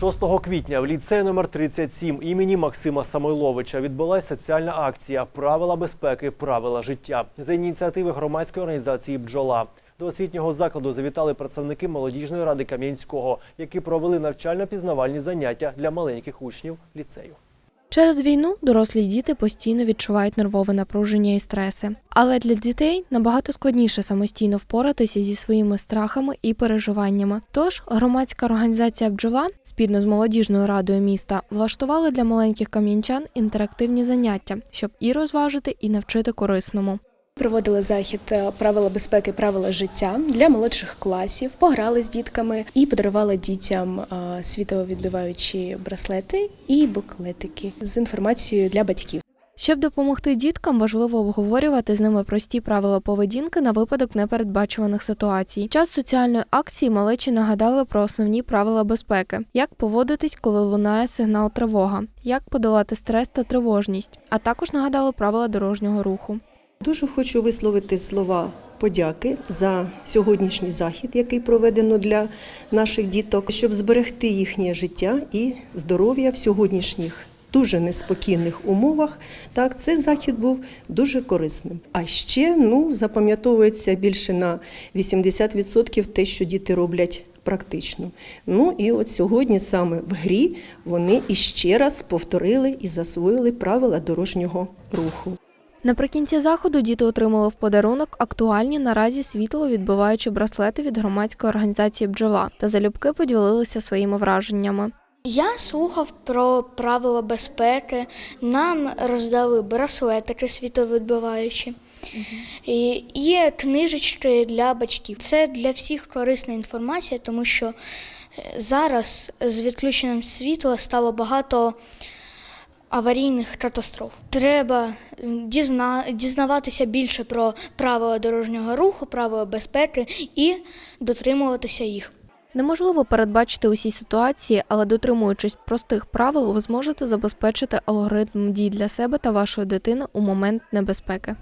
6 квітня в ліцеї номер 37 імені Максима Самойловича відбулася соціальна акція Правила безпеки, правила життя за ініціативи громадської організації Бджола. До освітнього закладу завітали представники молодіжної ради Кам'янського, які провели навчально-пізнавальні заняття для маленьких учнів ліцею. Через війну дорослі діти постійно відчувають нервове напруження і стреси. Але для дітей набагато складніше самостійно впоратися зі своїми страхами і переживаннями. Тож громадська організація бджола спільно з молодіжною радою міста влаштувала для маленьких кам'янчан інтерактивні заняття, щоб і розважити, і навчити корисному. Проводили захід е, правила безпеки, правила життя для молодших класів, пограли з дітками і подарували дітям е, світовідбиваючі браслети і буклетики з інформацією для батьків. Щоб допомогти діткам, важливо обговорювати з ними прості правила поведінки на випадок непередбачуваних ситуацій. Час соціальної акції малечі нагадали про основні правила безпеки: як поводитись, коли лунає сигнал тривога, як подолати стрес та тривожність, а також нагадали правила дорожнього руху. Дуже хочу висловити слова подяки за сьогоднішній захід, який проведено для наших діток, щоб зберегти їхнє життя і здоров'я в сьогоднішніх дуже неспокійних умовах. Так, цей захід був дуже корисним. А ще ну запам'ятовується більше на 80% те, що діти роблять. Практично. Ну і от сьогодні саме в грі вони іще раз повторили і засвоїли правила дорожнього руху. Наприкінці заходу діти отримали в подарунок актуальні наразі світло відбиваючі браслети від громадської організації бджола та залюбки поділилися своїми враженнями. Я слухав про правила безпеки. Нам роздали браслетики світовідбиваючі. І Є книжечки для батьків. Це для всіх корисна інформація, тому що зараз з відключенням світла стало багато аварійних катастроф. Треба дізна, дізнаватися більше про правила дорожнього руху, правила безпеки і дотримуватися їх. Неможливо передбачити усі ситуації, але дотримуючись простих правил, ви зможете забезпечити алгоритм дій для себе та вашої дитини у момент небезпеки.